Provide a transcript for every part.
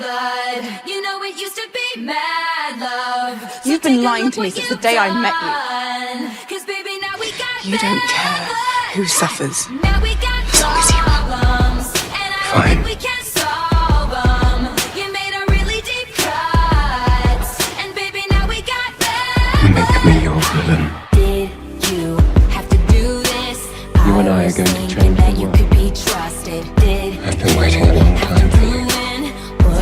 blood. You know it used to be mad love. You've been lying to me since the day I met you. done. 'Cause baby, now we got You don't care who suffers. Now we got problems, and I Fine. think we can solve 'em. You made a really deep cut, and baby, now we got Make me your villain. did you have to do this? You and I are going to change the that you world. could be trusted. Did I've been waiting a long time for you.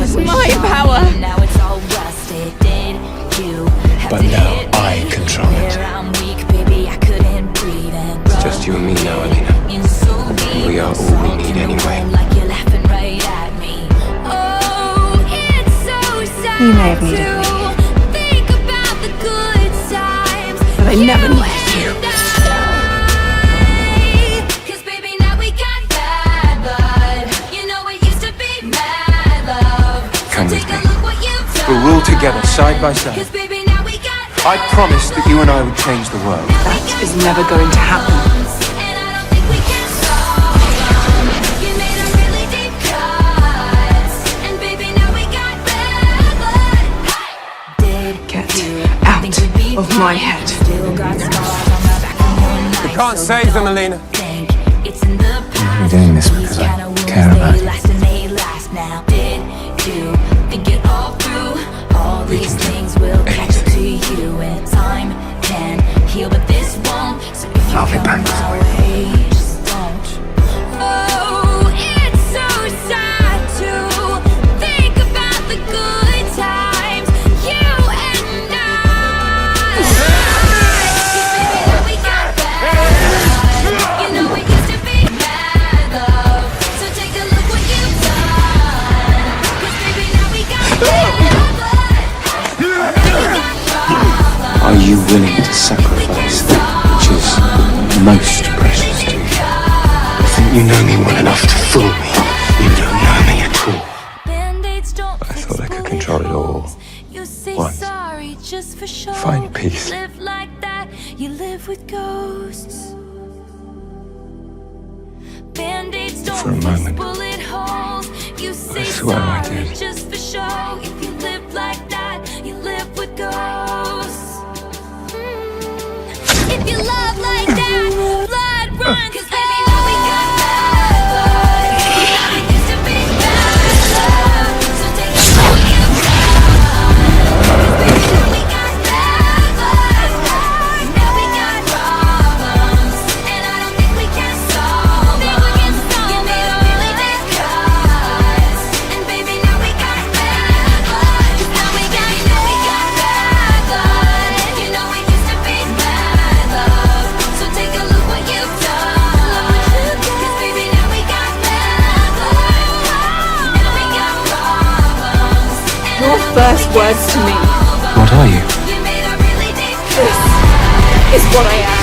This is my power. Now it's all rusted. Did you But now I control it. I'm weak, baby, I couldn't breathe It's just you and me now, Alina. in so deep, we are all we need anyway. Like you're laughing right at me. Oh, it's so sad You may have needed me. think about the good times. But I never needed you. Come with me. look what you've done. We'll rule together, side by side. Cause baby, now we got I promised that you and I would change the world. That is never going to happen. problems, and I don't think we can solve 'em. You made a really deep cut, and baby, now we got bad blood. Did Get out think you'd be of my head. Still got scars on the back of your neck, can't save them, Alina. think it's in the past. doing this because I kind of wounds, care about you. Blood. Now we got problems. Are you willing to sacrifice that which is most precious to you? I think you know me well enough to fool me. You don't know me at all. I thought I could control it all. You say once. sorry just for show. Find peace. Live like that, you live with ghosts. Band-Aids don't For a moment. bullet holes. You say swear I did. First words to me. What are you? You made a really deep This is what I am.